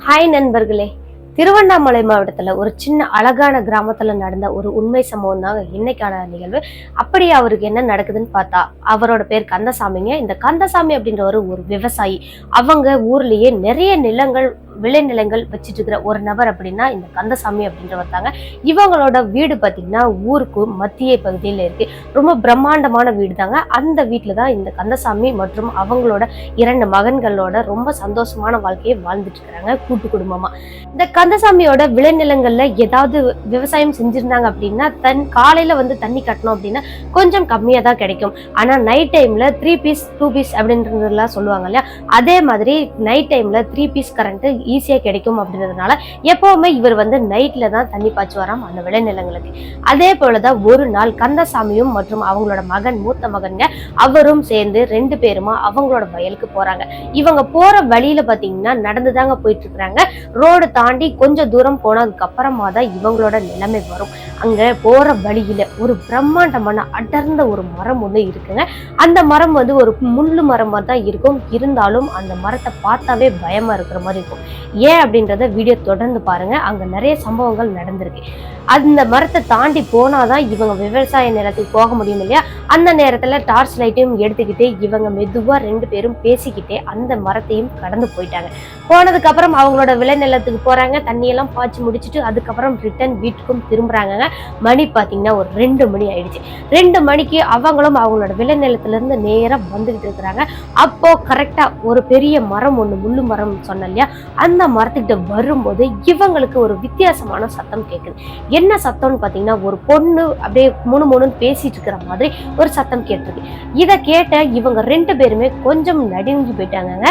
Hi நண்பர்களே. திருவண்ணாமலை மாவட்டத்துல ஒரு சின்ன அழகான கிராமத்துல நடந்த ஒரு உண்மை சம்பவம் தாங்க இன்னைக்கான நிகழ்வு. அப்படி அவருக்கு என்ன நடக்குதுன்னு பார்த்தா அவரோட பேர் கந்தசாமிங்க. இந்த கந்தசாமி அப்படின்றவர் ஒரு விவசாயி. அவங்க ஊர்லயே நிறைய நிலங்கள் விளைநிலங்கள் வச்சுட்டு இருக்கிற ஒரு நபர் அப்படின்னா இந்த கந்தசாமி அப்படின்றவர் தாங்க. இவங்களோட வீடு பார்த்தீங்கன்னா ஊருக்கு மத்திய பகுதியில் இருக்கு. ரொம்ப பிரம்மாண்டமான வீடு தாங்க. அந்த வீட்டில் தான் இந்த கந்தசாமி மற்றும் அவங்களோட இரண்டு மகன்களோட ரொம்ப சந்தோஷமான வாழ்க்கையை வாழ்ந்துட்டு இருக்கிறாங்க கூட்டு குடும்பமா. இந்த கந்தசாமியோட விளைநிலங்கள்ல ஏதாவது விவசாயம் செஞ்சிருந்தாங்க அப்படின்னா தன் காலையில வந்து தண்ணி கட்டணும் அப்படின்னா கொஞ்சம் கம்மியாக தான் கிடைக்கும். ஆனால் நைட் டைம்ல த்ரீ பீஸ் டூ பீஸ் அப்படின்றதுலாம் சொல்லுவாங்க இல்லையா? அதே மாதிரி நைட் டைம்ல த்ரீ பீஸ் கரண்ட் ஈஸியாக கிடைக்கும் அப்படின்றதுனால எப்போவுமே இவர் வந்து நைட்டில் தான் தண்ணி பாய்ச்சி வராம் அந்த விளைநிலங்களுக்கு. அதே போலதான் ஒரு நாள் கந்தசாமியும் மற்றும் அவங்களோட மகன் மூத்த மகன்க அவரும் சேர்ந்து ரெண்டு பேருமா அவங்களோட வயலுக்கு போகிறாங்க இவங்க போகிற வழியில் பார்த்தீங்கன்னா நடந்து நடந்துதாங்க போயிட்டு இருக்கிறாங்க ரோடு தாண்டி கொஞ்சம் தூரம் போனதுக்கப்புறமா தான் இவங்களோட நிலைமை வரும். அங்கே போகிற வழியில் ஒரு பிரம்மாண்டமான அடர்ந்த ஒரு மரம் ஒன்று இருக்குங்க. அந்த மரம் வந்து ஒரு முள்ளு மரமாக தான் இருக்கும். இருந்தாலும் அந்த மரத்தை பார்த்தாவே பயமாக இருக்கிற மாதிரி இருக்கும். ஏன் அப்படின்றத வீடியோ தொடர்ந்து பாருங்க. அங்க நிறைய சம்பவங்கள் நடந்திருக்கு. அந்த மரத்தை தாண்டி போனாதான் இவங்க விவசாய நிலத்துக்கு போக முடியும் இல்லையா? அந்த நேரத்துல டார்ச் லைட்டையும் எடுத்துக்கிட்டு இவங்க மெதுவா ரெண்டு பேரும் பேசிக்கிட்டே அந்த மரத்தையும் கடந்து போயிட்டாங்க. போனதுக்கு அப்புறம் அவங்களோட விளைநிலத்துக்கு போறாங்க. தண்ணியெல்லாம் பாய்ச்சி முடிச்சிட்டு அதுக்கப்புறம் ரிட்டர்ன் வீட்டுக்கும் திரும்புறாங்க மணி பாத்தீங்கன்னா ஒரு ரெண்டு மணி ஆயிடுச்சு. ரெண்டு மணிக்கு அவங்களும் அவங்களோட விளைநிலத்துல இருந்து நேரா வந்துகிட்டு இருக்கிறாங்க. அப்போ கரெக்டா ஒரு பெரிய மரம் ஒன்று முள்ளு மரம் சொன்ன இல்லையா? அந்த மரத்துக்கிட்ட வரும்போது இவங்களுக்கு ஒரு வித்தியாசமான சத்தம் கேட்குது என்ன சத்தம்னு பார்த்தீங்கன்னா ஒரு பொண்ணு அப்படியே முணு முணுன்னு பேசிட்டு இருக்கிற மாதிரி ஒரு சத்தம் கேட்டிருக்கு. இதை கேட்ட இவங்க ரெண்டு பேருமே கொஞ்சம் நடுங்கி போயிட்டாங்கங்க.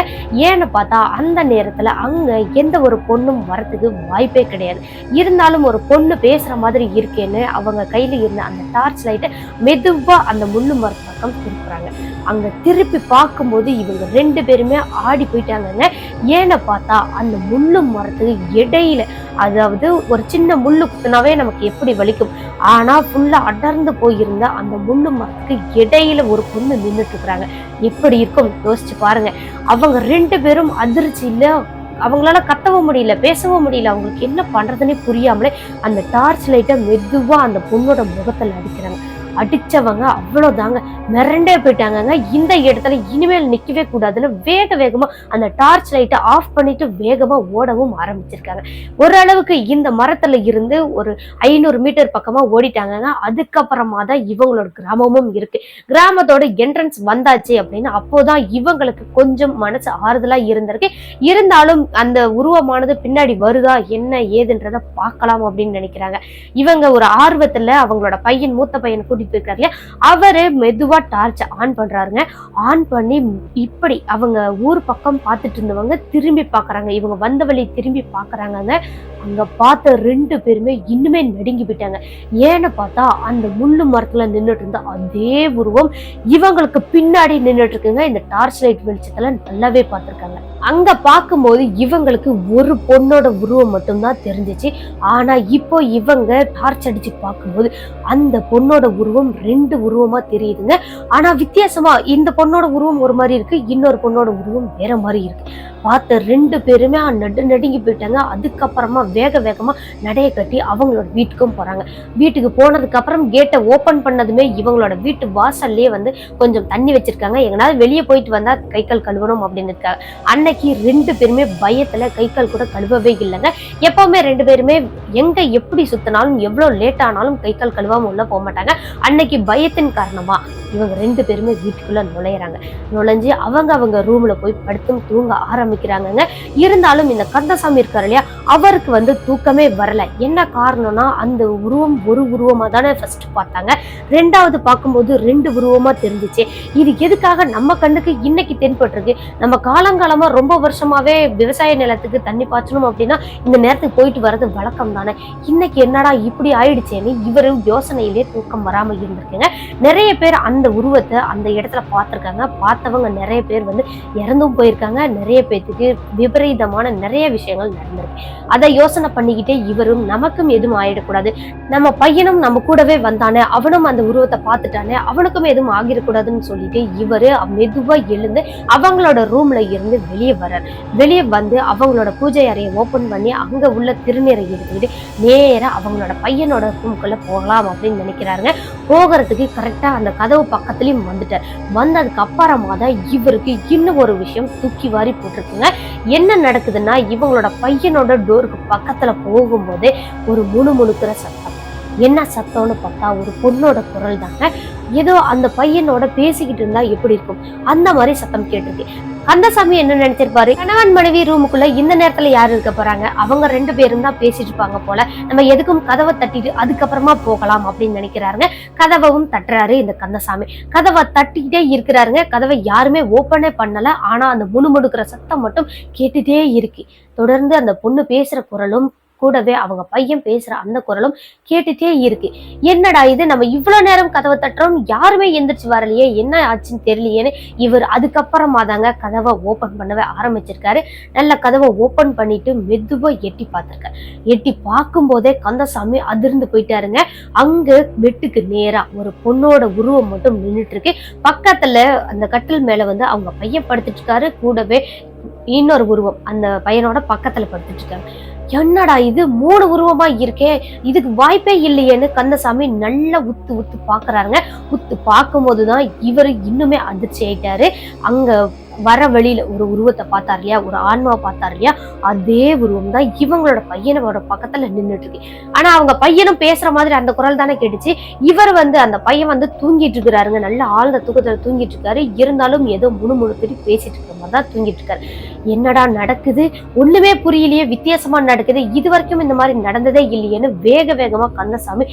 ஏன்னு பார்த்தா அந்த நேரத்தில் அங்கே எந்த ஒரு பொண்ணும் வரத்துக்கு வாய்ப்பே கிடையாது. இருந்தாலும் ஒரு பொண்ணு பேசுகிற மாதிரி இருக்கேன்னு அவங்க கையில் இருந்த அந்த டார்ச் லைட்டை மெதுவாக அந்த முள்ளு மரத்து பக்கம் திருப்புறாங்க. அங்க திருப்பி பார்க்கும்போது இவங்க ரெண்டு பேருமே ஆடி போயிட்டாங்கங்க ஏன்னு பார்த்தா அந்த முள்ளு மரத்துக்கு இடையில அதாவது ஒரு சின்ன முள்ளு குத்துனாவே நமக்கு எப்படி வலிக்கும்? ஆனா ஃபுல்லா அடர்ந்து போயிருந்த அந்த முள்ளு மரத்துக்கு இடையில ஒரு பொண்ணு நின்றுட்டு இருக்கிறாங்க எப்படி இருக்கும்? யோசிச்சு பாருங்க. அவங்க ரெண்டு பேரும் அதிர்ச்சியில் அவங்களால கத்தவும் முடியல பேசவும் முடியல. அவங்களுக்கு என்ன பண்றதுன்னே புரியாமலே அந்த டார்ச் லைட்டை மெதுவா அந்த பொண்ணோட முகத்தில் அடிக்கிறாங்க. அடிச்சவங்க அவ்வளவுதாங்க. மிரண்டே போயிட்டாங்கங்க. இந்த இடத்துல இனிமேல் நிக்கவே கூடாதுன்னு வேக வேகமா அந்த டார்ச் லைட்டை ஆஃப் பண்ணிட்டு வேகமா ஓடவும் ஆரம்பிச்சிருக்காங்க. ஓரளவுக்கு இந்த மரத்துல இருந்து ஒரு ஐநூறு மீட்டர் பக்கமா ஓடிட்டாங்கங்க. அதுக்கப்புறமா தான் இவங்களோட கிராமமும் இருக்கு. கிராமத்தோட என்ட்ரன்ஸ் வந்தாச்சு அப்படின்னு அப்போதான் இவங்களுக்கு கொஞ்சம் மனசு ஆறுதலா இருந்திருக்கு. இருந்தாலும் அந்த உருவமானது பின்னாடி வருதா என்ன ஏதுன்றத பார்க்கலாம் அப்படின்னு நினைக்கிறாங்க. இவங்க ஒரு ஆர்வத்துல அவங்களோட பையன் மூத்த பையன் கூட்டிட்டு போயிருக்காரு இல்லையா அவரு மெதுவா டார்ச் ஆன் பண்றாருங்க. ஆன் பண்ணி இப்படி அவங்க ஊர் பக்கம் பார்த்துட்டு இருந்தவங்க திரும்பி பாக்குறாங்க. இவங்க வந்த வழி திரும்பி பாக்குறாங்க அங்க பார்த்த ரெண்டு பேருமே இன்னுமே நடுங்கி போயிட்டாங்க. ஏன்னு பார்த்தா அந்த முள்ளு மரத்துல நின்றுட்டு இருந்த அதே உருவம் இவங்களுக்கு பின்னாடி நின்றுட்டு இருக்குங்க. இந்த டார்ச் லைட் வெளிச்சத்துல நல்லாவே பார்த்திருக்காங்க. அங்க பார்க்கும்போது இவங்களுக்கு ஒரு பொண்ணோட உருவம் மட்டும்தான் தெரிஞ்சிச்சு. ஆனா இப்போ இவங்க டார்ச் அடிச்சு பார்க்கும்போது அந்த பொண்ணோட உருவம் ரெண்டு உருவமா தெரியுதுங்க. ஆனா வித்தியாசமா இந்த பொண்ணோட உருவம் ஒரு மாதிரி இருக்கு இன்னொரு பொண்ணோட உருவம் வேற மாதிரி இருக்கு. பார்த்த ரெண்டு பேருமே நடு நடுங்கி போயிட்டாங்க. அதுக்கப்புறமா வேக வேகமாக நடைய கட்டி அவங்களோட வீட்டுக்கும் போகிறாங்க வீட்டுக்கு போனதுக்கப்புறம் கேட்டை ஓப்பன் பண்ணதுமே இவங்களோட வீட்டு வாசல்லே வந்து கொஞ்சம் தண்ணி வச்சுருக்காங்க. எங்கனாவது வெளியே போயிட்டு வந்தால் கை கால் கழுவணும் அப்படின்னு இருக்காங்க அன்னைக்கு ரெண்டு பேருமே பயத்தில் கை கால் கூட கழுவவே இல்லைங்க. எப்போவுமே ரெண்டு பேருமே எங்கே எப்படி சுத்தினாலும் எவ்வளோ லேட் ஆனாலும் கை கால் கழுவாமல் உள்ளே போக மாட்டாங்க. அன்னைக்கு பயத்தின் காரணமாக இவங்க ரெண்டு பேருமே வீட்டுக்குள்ள நுழையிறாங்க. நுழைஞ்சு அவங்க அவங்க ரூம்ல போய் படுத்தும் தூங்க ஆரம்பிக்கிறாங்கங்க. இருந்தாலும் இந்த கந்தசாமி இருக்காரு இல்லையா அவருக்கு வந்து தூக்கமே வரல. என்ன காரணம்னா அந்த உருவம் ஒரு உருவமா தானே ஃபர்ஸ்ட் பார்த்தாங்க. ரெண்டாவது பார்க்கும்போது ரெண்டு உருவமா தெரிஞ்சுச்சு. இது எதுக்காக நம்ம கண்ணுக்கு இன்னைக்கு தென்பட்டிருக்கு? நம்ம காலங்காலமா ரொம்ப வருஷமாவே விவசாய நிலத்துக்கு தண்ணி பாய்ச்சணும் அப்படின்னா இந்த நேரத்துக்கு போயிட்டு வர்றது வழக்கம் தானே. இன்னைக்கு என்னடா இப்படி ஆயிடுச்சேன்னு இவரும் யோசனையிலே தூக்கம் வராமல் இருந்திருக்குங்க. நிறைய பேர் அந்த அந்த உருவத்தை அந்த இடத்துல பார்த்துருக்காங்க. பார்த்தவங்க நிறைய பேர் வந்து இறந்தும் போயிருக்காங்க. நிறைய பேர்த்துக்கு விபரீதமான நிறைய விஷயங்கள் நடந்திருக்கு. அதை யோசனை பண்ணிக்கிட்டே இவரும் நமக்கும் எதுவும் ஆயிடக்கூடாது. நம்ம பையனும் நம்ம கூடவே வந்தானே அவனும் அந்த உருவத்தை பார்த்துட்டானே அவனுக்கும் எதுவும் ஆகிடக்கூடாதுன்னு சொல்லிட்டு இவரு மெதுவா எழுந்து அவங்களோட ரூம்ல இருந்து வெளியே வர்றார். வெளியே வந்து அவங்களோட பூஜை அறையை ஓபன் பண்ணி அங்க உள்ள திருநீரை எடுத்துக்கிட்டு நேரா அவங்களோட பையனோட ரூமுக்குள்ள போகலாம் அப்படின்னு நினைக்கிறாருங்க. போகிறதுக்கு கரெக்டா அந்த கதவு பக்கத்துலயும் வந்துட்டார். வந்ததுக்கு அப்புறமா தான் இவருக்கு இன்னும் ஒரு விஷயம் தூக்கி வாரி போட்டிருக்குங்க. என்ன நடக்குதுன்னா இவங்களோட பையனோட டோருக்கு பக்கத்துல போகும்போது ஒரு முணுமுணுக்கிற சத்தம். என்ன சத்தம்னு பார்த்தா ஒரு பொண்ணோட குரல் தாங்க. ஏதோ அந்த பையனோட பேசிக்கிட்டு இருந்தா எப்படி இருக்கும்? அந்த மாதிரி சத்தம் கேட்டிருக்கு கந்தசாமி என்ன நினைச்சிருப்பாரு? கணவன் மனைவி ரூமுக்குள்ள இந்த நேரத்துல யாரு இருக்க போறாங்க? அவங்க ரெண்டு பேரும் தான் பேசிட்டு இருப்பாங்க போல. நம்ம எதுக்கும் கதவை தட்டிட்டு அதுக்கப்புறமா போகலாம் அப்படின்னு நினைக்கிறாருங்க. கதவவும் தட்டுறாரு இந்த கந்தசாமி. கதவை தட்டிக்கிட்டே இருக்கிறாருங்க. கதவை யாருமே ஓப்பனே பண்ணல. ஆனா அந்த முணுமுணுக்கிற சத்தம் மட்டும் கேட்டுட்டே இருக்கு. தொடர்ந்து அந்த பொண்ணு பேசுற குரலும் கூடவே அவங்க பையன் பேசுற அந்த குரலும் கேட்டுட்டே இருக்கு. என்னடா இது? நம்ம இவ்வளவு நேரம் கதவை தட்டுறோம். யாருமே எந்திரிச்சு வரலையே. என்ன ஆச்சுன்னு தெரியலையேன்னு இவர் அதுக்கப்புறமா தாங்க கதவை ஓபன் பண்ணவே ஆரம்பிச்சிருக்காரு. நல்ல கதவை ஓபன் பண்ணிட்டு மெதுவா எட்டி பார்த்திருக்காரு. எட்டி பார்க்கும் போதே கந்தசாமி அதிர்ந்து போயிட்டாருங்க. அங்க பெட்டுக்கு நேரா ஒரு பொண்ணோட உருவம் மட்டும் நின்றுட்டு இருக்கு பக்கத்துல அந்த கட்டில் மேல வந்து அவங்க பையன் படுத்துட்டு இருக்காரு கூடவே இன்னொரு உருவம் அந்த பையனோட பக்கத்துல படுத்துட்டு இருக்காங்க என்னடா இது? மூணு உருவமா இருக்கே. இதுக்கு வாய்ப்பே இல்லையேன்னு கந்தசாமி நல்லா உத்து உத்து பாக்குறாருங்க உத்து பார்க்கும்போதுதான் இவர் இன்னுமே அதிர்ச்சி ஆயிட்டாரு. அங்க வர வழியில ஒரு உருவத்தை பார்த்தார் இல்லையா ஒரு ஆன்மாவை பார்த்தார் இல்லையா அதே உருவம் தான் இவங்களோட பையனோட பக்கத்துல நின்றுட்டு இருக்கு ஆனா அவங்க பையனும் பேசுற மாதிரி அந்த குரல் தானே கேட்டுச்சு. இவர் வந்து அந்த பையன் வந்து தூங்கிட்டு இருக்கிறாருங்க நல்ல ஆழ்ந்த தூக்கத்துல தூங்கிட்டு இருக்காரு இருந்தாலும் ஏதோ முணுமுணுத்துட்டு பேசிட்டு இருக்கிற மாதிரி தான் தூங்கிட்டு இருக்காரு என்னடா நடக்குது? ஒண்ணுமே புரியலையே. வித்தியாசமா நடக்குது. இது வரைக்கும் இந்த மாதிரி நடந்ததே இல்லையேன்னு வேக வேகமா கந்தசாமி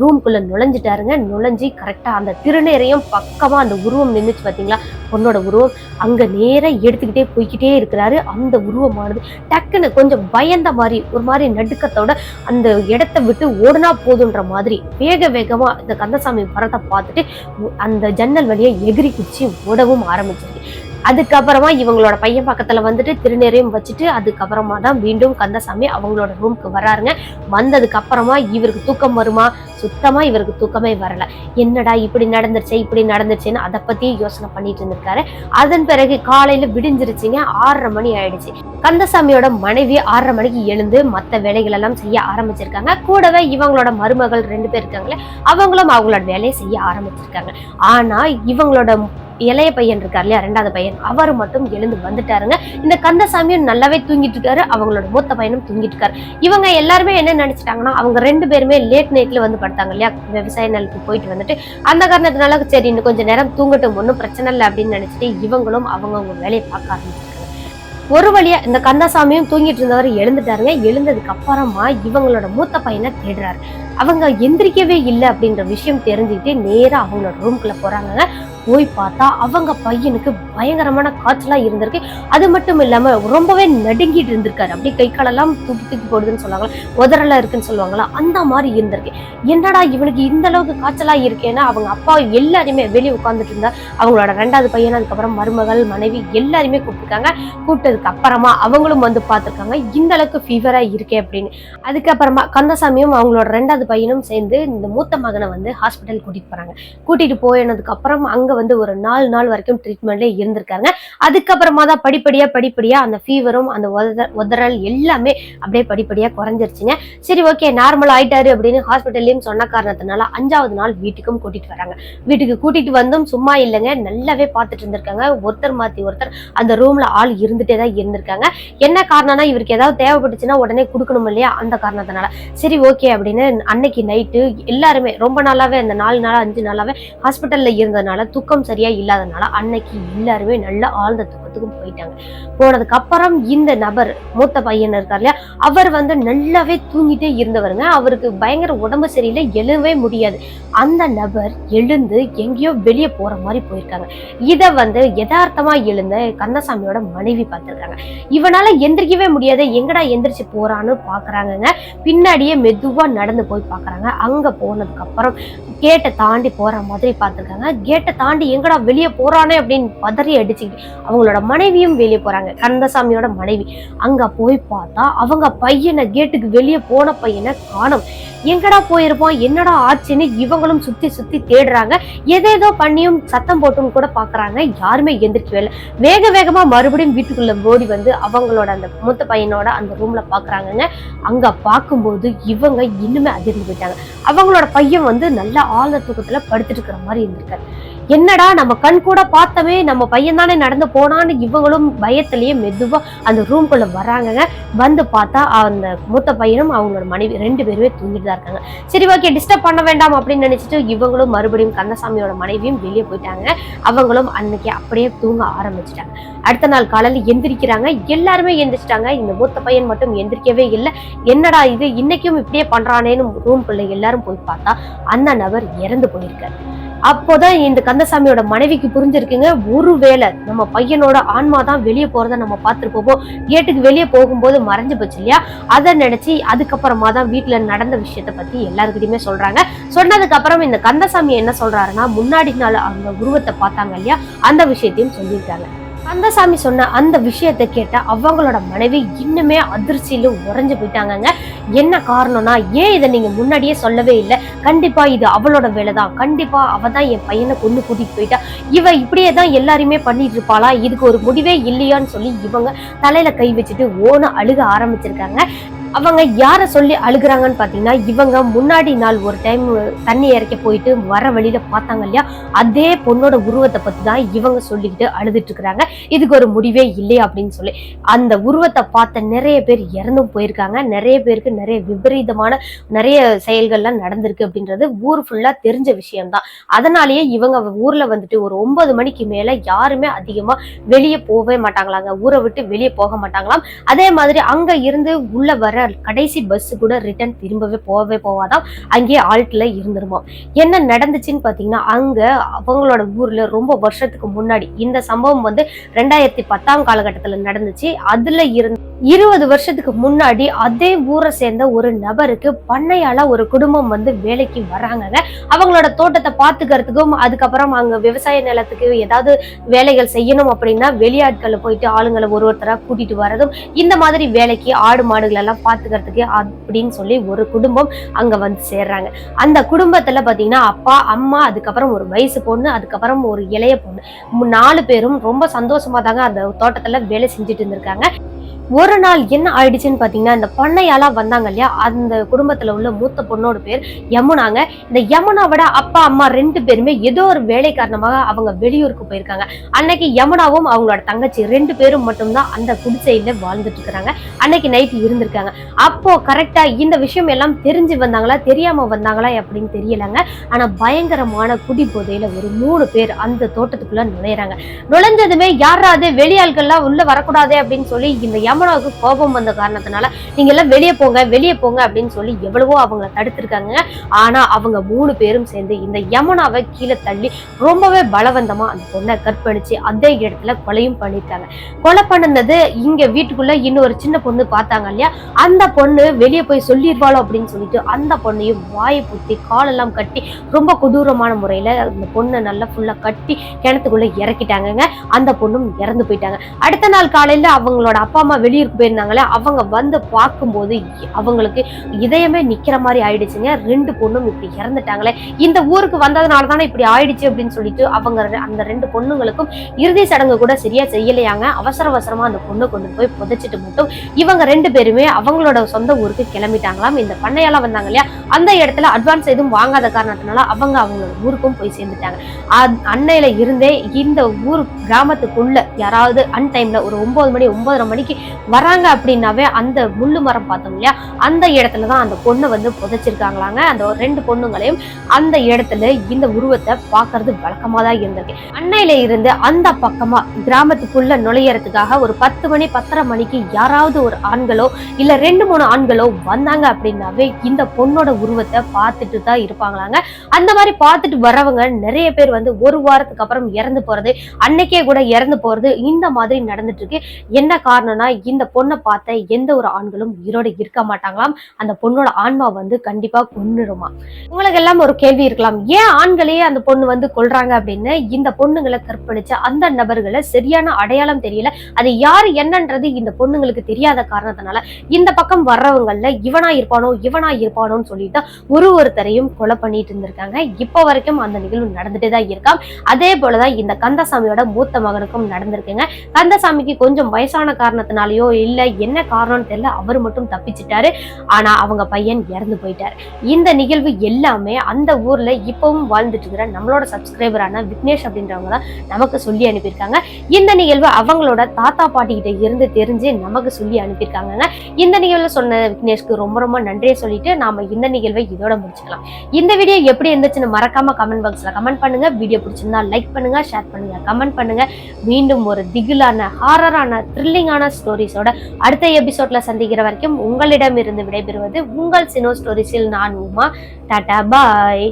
ரூம்குள்ள நுழைஞ்சிட்டாருங்க. நுழைஞ்சி கரெக்டா அந்த திருநேரையும் பக்கமா அந்த உருவம் நின்றுச்சு பாத்தீங்களா? பொண்ணோட உருவம். அங்க நேரா எடுத்துக்கிட்டே போய்க்கிட்டே இருக்கிறாரு. அந்த உருவமானது டக்குன்னு கொஞ்சம் பயந்த மாதிரி ஒரு மாதிரி நடுக்கத்தோட அந்த இடத்த விட்டு ஓடுனா போதுன்ற மாதிரி வேக வேகமா இந்த கந்தசாமி வரத்தை பார்த்துட்டு அந்த ஜன்னல் வழியை எகிரி குச்சி ஓடவும் ஆரம்பிச்சிருக்கு. அதுக்கப்புறமா இவங்களோட பையன் பக்கத்துல வந்துட்டு திருநீரையும் வச்சுட்டு அதுக்கப்புறமா தான் மீண்டும் கந்தசாமி அவங்களோட ரூமுக்கு வராருங்க. வந்ததுக்கு அப்புறமா இவருக்கு தூக்கம் வருமா? சுத்தமா இவருக்கு தூக்கமே வரல. என்னடா இப்படி நடந்துருச்சு இப்படி நடந்துருச்சுன்னு அதை பத்தி யோசனை பண்ணிட்டு இருந்திருக்காரு. அதன் பிறகு காலையில விடிஞ்சிருச்சுங்க ஆறரை மணி ஆயிடுச்சு. கந்தசாமியோட மனைவி ஆறரை மணிக்கு எழுந்து மத்த வேலைகள் எல்லாம் செய்ய ஆரம்பிச்சிருக்காங்க. கூடவே இவங்களோட மருமகள் ரெண்டு பேர் இருக்காங்களே அவங்களும் அவங்களோட வேலையை செய்ய ஆரம்பிச்சிருக்காங்க. ஆனா இவங்களோட இளைய பையன் இருக்கார் இல்லையா ரெண்டாவது பையன் அவர் மட்டும் எழுந்து வந்துட்டாருங்க. இந்த கந்தசாமியும் நல்லாவே தூங்கிட்டு இருக்காரு அவங்களோட மூத்த பையனும் தூங்கிட்டு இருக்காரு. இவங்க எல்லாருமே என்ன நினைச்சிட்டாங்கன்னா அவங்க ரெண்டு பேருமே லேட் நைட்ல வந்து படுத்தாங்க இல்லையா? விவசாய நிலத்துக்கு போயிட்டு வந்துட்டு அந்த காரணத்தினால சரி இன்னும் கொஞ்சம் நேரம் தூங்கட்டும் ஒன்றும் பிரச்சனை இல்லை அப்படின்னு நினைச்சிட்டு இவங்களும் அவங்கவுங்க வேலையை பார்க்க ஆரம்பிச்சிருக்காங்க. ஒரு வழியா இந்த கந்தசாமியும் தூங்கிட்டு இருந்தவர் எழுந்துட்டாருங்க. எழுந்ததுக்கு அப்புறமா இவங்களோட மூத்த பையனை தேடுறாரு. அவங்க எந்திரிக்கவே இல்லை அப்படின்ற விஷயம் தெரிஞ்சுக்கிட்டு நேரா அவங்களோட ரூம்குள்ள போறாங்க போய் பார்த்தா அவங்க பையனுக்கு பயங்கரமான காய்ச்சலா இருந்திருக்கு. அது மட்டும் இல்லாம ரொம்பவே நடுங்கிட்டு இருந்திருக்காரு. அப்படியே கை காலெல்லாம் தூக்கி தூக்கி போடுதுன்னு சொல்லுவாங்களா? உதறலா இருக்குன்னு சொல்லுவாங்களா? அந்த மாதிரி இருந்திருக்கு. என்னடா இவனுக்கு இந்த அளவுக்கு காய்ச்சலா இருக்கேன்னா அவங்க அப்பா எல்லாருமே வெளியே உட்காந்துட்டு இருந்தா அவங்களோட ரெண்டாவது பையன் அதுக்கப்புறம் மருமகள் மனைவி எல்லாருமே கூப்பிட்டுருக்காங்க. கூப்பிட்டதுக்கு அப்புறமா அவங்களும் வந்து பார்த்துருக்காங்க. இந்த அளவுக்கு ஃபீவரா இருக்கே அப்படின்னு. அதுக்கப்புறமா கந்தசாமியும் அவங்களோட ரெண்டாவது பையனும் சேர்ந்து இந்த மூத்த மகனை வந்து ஹாஸ்பிட்டல் கூட்டிட்டு போறாங்க. கூட்டிட்டு போயினதுக்கு அப்புறம் அங்க வந்து ஒரு நாலு நாள் வரைக்கும் ட்ரீட்மெண்ட்ல இருந்திருக்காங்க அதுக்கப்புறமா தான் படிப்படியாக படிப்படியாக அந்த ஃபீவரும் அந்த உதறல் எல்லாமே அப்படியே படிப்படியாக குறைஞ்சிருச்சுங்க. சரி ஓகே நார்மல் ஆயிட்டாரு அப்படின்னு ஹாஸ்பிட்டல்லையும் சொன்ன காரணத்தினால அஞ்சாவது நாள் வீட்டுக்கும் கூட்டிட்டு வராங்க. வீட்டுக்கு கூட்டிட்டு வந்தும் சும்மா இல்லைங்க. நல்லாவே பார்த்துட்டு இருந்திருக்காங்க. ஒருத்தர் மாத்தி ஒருத்தர் அந்த ரூம்ல ஆள் இருந்துட்டே தான் இருந்திருக்காங்க. என்ன காரணம்னா இவருக்கு ஏதாவது தேவைப்பட்டுச்சுன்னா உடனே கொடுக்கணும் இல்லையா? அந்த காரணத்தினால. சரி ஓகே அப்படின்னு அன்னைக்கு நைட்டு எல்லாருமே ரொம்ப நாளாவே அந்த நாலு நாள் அஞ்சு நாளாவே ஹாஸ்பிட்டல்ல இருந்ததுனால தூக்கம் தூக்கம் சரியா இல்லாதனால அன்னைக்கு எல்லாருமே நல்ல ஆழ்ந்த தூக்கத்துக்கும் போயிட்டாங்க. போனதுக்கு அப்புறம் இந்த நபர் மூத்த பையன் இருக்கார் இல்லையா அவர் வந்து நல்லாவே தூங்கிட்டே இருந்தவருங்க. அவருக்கு பயங்கர உடம்பு சரியில்லை எழுவே முடியாது. அந்த நபர் எழுந்து எங்கேயோ வெளியே போற மாதிரி போயிருக்காங்க. இதை வந்து யதார்த்தமா எழுந்த கந்தசாமியோட மனைவி பார்த்துருக்காங்க. இவனால எந்திரிக்கவே முடியாது. எங்கடா எந்திரிச்சு போறான்னு பாக்குறாங்கங்க. பின்னாடியே மெதுவா நடந்து போய் பாக்குறாங்க. அங்க போனதுக்கு அப்புறம் கேட்டை தாண்டி போற மாதிரி பார்த்துருக்காங்க. கேட்டை தாண்டி எங்கடா வெளியே போறானே அப்படின்னு பதறி அடிச்சுக்கிட்டு அவங்களோட மனைவியும் வெளியே போறாங்க. கந்தசாமியோட மனைவி. அங்க போய் பார்த்தா அவங்க பையனை கேட்டுக்கு வெளியே போன பையனை காணோம். எங்கடா போயிருப்போம்? என்னடா ஆச்சுன்னு இவங்களும் சுத்தி சுத்தி தேடுறாங்க. எதேதோ பண்ணியும் சத்தம் போட்டும் கூட பாக்குறாங்க. யாருமே எந்திரிக்கவே இல்லை வேக வேகமா மறுபடியும் வீட்டுக்குள்ள ஓடி வந்து அவங்களோட அந்த மூத்த பையனோட அந்த ரூம்ல பாக்குறாங்கங்க. அங்க பார்க்கும்போது இவங்க இன்னுமே அதிர்ந்து போயிட்டாங்க. அவங்களோட பையன் வந்து நல்ல ஆழ்ந்த தூக்கத்துல படுத்துட்டு இருக்கிற மாதிரி இருந்திருக்காரு. என்னடா நம்ம கண் கூட பார்த்தவே நம்ம பையன் தானே நடந்து போனான்னு இவங்களும் பயத்திலேயே மெதுவா அந்த ரூம்குள்ள வராங்கங்க. வந்து பார்த்தா அந்த மூத்த பையனும் அவங்களோட மனைவி ரெண்டு பேருமே தூங்கிட்டு தான் இருக்காங்க. சரி ஓகே டிஸ்டர்ப் பண்ண வேண்டாம் அப்படின்னு நினைச்சிட்டு இவங்களும் மறுபடியும் கந்தசாமியோட மனைவியும் வெளியே போயிட்டாங்க. அவங்களும் அன்னைக்கு அப்படியே தூங்க ஆரம்பிச்சிட்டாங்க. அடுத்த நாள் காலையில எந்திரிக்கிறாங்க. எல்லாருமே எந்திரிச்சிட்டாங்க. இந்த மூத்த பையன் மட்டும் எந்திரிக்கவே இல்லை. என்னடா இது? இன்னைக்கும் இப்படியே பண்றானேன்னு ரூம்குள்ள எல்லாரும் போய் பார்த்தா அந்த நபர் இறந்து போயிருக்காரு. அப்போதான் இந்த கந்தசாமியோட மனைவிக்கு புரிஞ்சிருக்குங்க. ஒருவேளை நம்ம பையனோட ஆன்மா தான் வெளியே போறத நம்ம பார்த்துருப்போம்? கேட்டுக்கு வெளியே போகும்போது மறைஞ்சு போச்சு இல்லையா? அதை நினைச்சு அதுக்கப்புறமா தான் வீட்டுல நடந்த விஷயத்த பத்தி எல்லாருக்கிட்டையுமே சொல்றாங்க. சொன்னதுக்கு அப்புறம் இந்த கந்தசாமி என்ன சொல்றாருன்னா முன்னாடி நாள் அவங்க உருவத்தை பார்த்தாங்க இல்லையா? அந்த விஷயத்தையும் சொல்லியிருக்காங்க. கந்தசாமி சொன்ன அந்த விஷயத்தை கேட்ட அவங்களோட மனைவி இன்னுமே அதிர்ச்சியில உறைஞ்சு போயிட்டாங்கங்க. என்ன காரணம்னா ஏன் இதை நீங்க முன்னாடியே சொல்லவே இல்லை? கண்டிப்பா இது அவளோட வேலை தான் கண்டிப்பா அவ தான் என் பையனை கொண்டு கூட்டிட்டு போயிட்டா. இவ இப்படியே தான் எல்லாருமே பண்ணிட்டு இருப்பாளா? இதுக்கு ஒரு முடிவே இல்லையான்னு சொல்லி இவங்க தலையில கை வச்சுட்டு ஓன அழுக ஆரம்பிச்சிருக்காங்க. அவங்க யாரை சொல்லி அழுகுறாங்கன்னு பார்த்தீங்கன்னா இவங்க முன்னாடி நாள் ஒரு டைம் தண்ணி இறக்க போயிட்டு வர வழியில பார்த்தாங்க இல்லையா? அதே பொண்ணோட உருவத்தை பத்தி தான் இவங்க சொல்லிக்கிட்டு அழுதுட்டு இருக்கிறாங்க. இதுக்கு ஒரு முடிவே இல்லை அப்படின்னு சொல்லி. அந்த உருவத்தை பார்த்த நிறைய பேர் இறந்தும் போயிருக்காங்க. நிறைய பேருக்கு நிறைய விபரீதமான நிறைய செயல்கள்லாம் நடந்திருக்கு அப்படின்றது ஊர் ஃபுல்லா தெரிஞ்ச விஷயம்தான். அதனாலேயே இவங்க ஊர்ல வந்துட்டு ஒரு ஒன்பது மணிக்கு மேல யாருமே அதிகமா வெளியே போகவே மாட்டாங்களாங்க. ஊரை விட்டு வெளியே போக மாட்டாங்களாம். அதே மாதிரி அங்க இருந்து உள்ள வர கடைசி பஸ் கூட ரிட்டர்ன் திரும்பவே போகவே போவாதான் அங்கேயே ஆல்ட்டில் இருந்துருமா என்ன நடந்துச்சுன்னு பாத்தீங்கன்னா அங்க அவங்களோட ஊர்ல ரொம்ப வருஷத்துக்கு முன்னாடி இந்த சம்பவம் வந்து ரெண்டாயிரத்தி பத்தாம் காலகட்டத்துல நடந்துச்சு. அதுல இருந்து இருபது வருஷத்துக்கு முன்னாடி அதே ஊரை சேர்ந்த ஒரு நபருக்கு பண்ணையால ஒரு குடும்பம் வந்து வேலைக்கு வர்றாங்கங்க. அவங்களோட தோட்டத்தை பார்த்துக்கிறதுக்கும் அதுக்கப்புறம் அங்க விவசாய நிலத்துக்கு ஏதாவது வேலைகள் செய்யணும் அப்படின்னா வெளியாட்களை போயிட்டு ஆளுங்களை ஒரு ஒருத்தராக கூட்டிட்டு வரதும் இந்த மாதிரி வேலைக்கு ஆடு மாடுகள் எல்லாம் பாத்துக்கிறதுக்கு அப்படின்னு சொல்லி ஒரு குடும்பம் அங்க வந்து சேர்றாங்க. அந்த குடும்பத்துல பாத்தீங்கன்னா அப்பா அம்மா அதுக்கப்புறம் ஒரு வயசு பொண்ணு அதுக்கப்புறம் ஒரு இளைய பொண்ணு. நாலு பேரும் ரொம்ப சந்தோஷமாக தாங்க அந்த தோட்டத்துல வேலை செஞ்சுட்டு இருந்திருக்காங்க. ஒரு நாள் என்ன ஆயிடுச்சுன்னு பார்த்தீங்கன்னா இந்த பண்ணையாலாம் வந்தாங்க இல்லையா? அந்த குடும்பத்தில் உள்ள மூத்த பொண்ணோட பேர் யமுனாங்க. இந்த யமுனாவோட அப்பா அம்மா ரெண்டு பேருமே ஏதோ ஒரு வேலை காரணமாக அவங்க வெளியூருக்கு போயிருக்காங்க. அன்னைக்கு யமுனாவும் அவங்களோட தங்கச்சி ரெண்டு பேரும் மட்டும்தான் அந்த குடிசையில வாழ்ந்துட்டு இருக்கிறாங்க. அன்னைக்கு நைட் இருந்திருக்காங்க. அப்போ கரெக்டா இந்த விஷயம் எல்லாம் தெரிஞ்சு வந்தாங்களா தெரியாம வந்தாங்களா அப்படின்னு தெரியலங்க. ஆனா பயங்கரமான குடி போதையில ஒரு மூணு பேர் அந்த தோட்டத்துக்குள்ள நுழையிறாங்க. நுழைஞ்சதுமே யாராவது வெளியாள்கள்லாம் உள்ள வரக்கூடாது அப்படின்னு சொல்லி இந்த யமுனாவுக்கு கோபம் வந்த காரணத்தினால நீங்க எல்லாம் வெளியே போங்க வெளியே போங்க அப்படின்னு சொல்லி எவ்வளவோ அவங்கள தடுத்திருக்காங்க. ஆனா அவங்க மூணு பேரும் சேர்ந்து இந்த யமுனாவை கீழே தள்ளி ரொம்பவே பலவந்தமா அந்த பொண்ணை கற்பழிச்சு அதே இடத்துல கொலையும் பண்ணிருக்காங்க. கொலை பண்ணது இங்க வீட்டுக்குள்ள இன்னொரு சின்ன பொண்ணு பார்த்தாங்க இல்லையா? அந்த பொண்ணு வெளியே போய் சொல்லிடுவாளோ அப்படின்னு சொல்லிட்டு அந்த பொண்ணையும் வாயை புத்தி காலெல்லாம் கட்டி ரொம்ப கொடூரமான முறையில அந்த பொண்ணை நல்லா ஃபுல்லா கட்டி கிணத்துக்குள்ள இறக்கிட்டாங்கங்க. அந்த பொண்ணும் இறந்து போயிட்டாங்க. அடுத்த நாள் காலையில அவங்களோட அப்பா அம்மா வெளியூருக்கு போயிருந்தாங்களே அவங்க வந்து பார்க்கும்போது அவங்களுக்கு இதயமே நிக்கிற மாதிரி ஆயிடுச்சுங்க. ரெண்டு பொண்ணும் இப்படி இறந்துட்டாங்களே. இந்த ஊருக்கு வந்ததுனால தானே இப்படி ஆயிடுச்சு அப்படின்னு சொல்லிட்டு அவங்க அந்த ரெண்டு பொண்ணுங்களுக்கும் இறுதி சடங்கு கூட சரியா செய்யலையாங்க. அவசர அவசரமா அந்த பொண்ணை கொண்டு போய் புதைச்சிட்டு மட்டும் இவங்க ரெண்டு பேருமே அவங்களோட சொந்த ஊருக்கு கிளம்பிட்டாங்களாம். இந்த பண்ணையால வந்தாங்க இல்லையா? அந்த இடத்துல அட்வான்ஸ் எதுவும் வாங்காத காரணத்தினால அவங்க அவங்களோட ஊருக்கும் போய் சேர்ந்துட்டாங்க. அன்னையில இருந்தே இந்த ஊர் கிராமத்துக்குள்ள யாராவது அன் டைம்ல ஒரு ஒன்பது மணி ஒன்பதரை மணிக்கு வராங்க அப்படின்னாவே அந்த முள்ளு மரம் பார்த்தோம் இல்லையா? அந்த இடத்துல தான் அந்த பொண்ணை வந்து புதைச்சிருக்காங்களாங்க. அந்த ஒரு ரெண்டு பொண்ணுங்களையும் அந்த இடத்துல இந்த உருவத்தை பார்க்கறது வழக்கமாக தான் இருந்தது அன்னையில இருந்து அந்த பக்கமா கிராமத்துக்குள்ள நுழையறதுக்காக ஒரு பத்து மணி பத்தரை மணிக்கு யாராவது ஒரு ஆண்களோ இல்ல ரெண்டு மூணு ஆண்களோ வந்தாங்க அப்படின்னாவே இந்த பொண்ணோட உருவத்தை பார்த்துட்டு தான் இருப்பாங்களாங்க. அந்த மாதிரி பார்த்துட்டு வரவங்க நிறைய பேர் வந்து ஒரு வாரத்துக்கு அப்புறம் இறந்து போறது அன்னைக்கே கூட இறந்து போறது இந்த மாதிரி நடந்துட்டு இருக்கு. என்ன காரணம்னா இந்த பொண்ணை பார்த்த எந்த ஒரு ஆண்களும் உயிரோட இருக்க மாட்டாங்களாம். அந்த பொண்ணோட ஆன்மா வந்து கண்டிப்பா கொன்னுருமா. உங்களுக்கு எல்லாம் ஒரு கேள்வி இருக்கலாம். ஏன் ஆண்களே அந்த பொண்ணு வந்து கொல்றாங்க அப்படின்னு இந்த பொண்ணுங்களை கற்பழிச்ச அந்த நபர்களை சரியான அடையாளம் தெரியல. அது யாரு என்னன்றது இந்த பொண்ணுங்களுக்கு தெரியாத காரணத்தினால இந்த பக்கம் வர்றவங்கள இவனா இருப்பானோ இவனா இருப்பானோன்னு சொல்லிட்டு ஒரு ஒருத்தரையும் கொலை பண்ணிட்டு இருந்திருக்காங்க. இப்போ வரைக்கும் அந்த நிகழ்வு நடந்துட்டே தான் இருக்காம் அதே போலதான் இந்த கந்தசாமியோட மூத்த மகனுக்கும் நடந்திருக்குங்க. கந்தசாமிக்கு கொஞ்சம் வயசான மாதிரியோ இல்லை என்ன காரணம்னு தெரியல அவர் மட்டும் தப்பிச்சிட்டாரு. ஆனா அவங்க பையன் இறந்து போயிட்டாரு. இந்த நிகழ்வு எல்லாமே அந்த ஊர்ல இப்பவும் வாழ்ந்துட்டு இருக்கிற நம்மளோட சப்ஸ்கிரைபரான விக்னேஷ் அப்படின்றவங்க தான் நமக்கு சொல்லி அனுப்பியிருக்காங்க. இந்த நிகழ்வு அவங்களோட தாத்தா பாட்டி கிட்ட இருந்து தெரிஞ்சு நமக்கு சொல்லி அனுப்பியிருக்காங்க இந்த நிகழ்வு சொன்ன விக்னேஷ்க்கு ரொம்ப ரொம்ப நன்றியை சொல்லிட்டு நாம இந்த நிகழ்வை இதோட முடிச்சுக்கலாம். இந்த வீடியோ எப்படி இருந்துச்சுன்னு மறக்காம கமெண்ட் பாக்ஸ்ல கமெண்ட் பண்ணுங்க. வீடியோ பிடிச்சிருந்தா லைக் பண்ணுங்க ஷேர் பண்ணுங்க கமெண்ட் பண்ணுங்க. மீண்டும் ஒரு திகிலான ஹாரரான த்ரில்லிங்கான ஸ்டோரிஸோட அடுத்த எபிசோட்ல சந்திக்கிற வரைக்கும் உங்களிடம் இருந்து விடைபெறுவது உங்கள் சினோ ஸ்டோரிஸில் நான் உமா. டாடா பாய்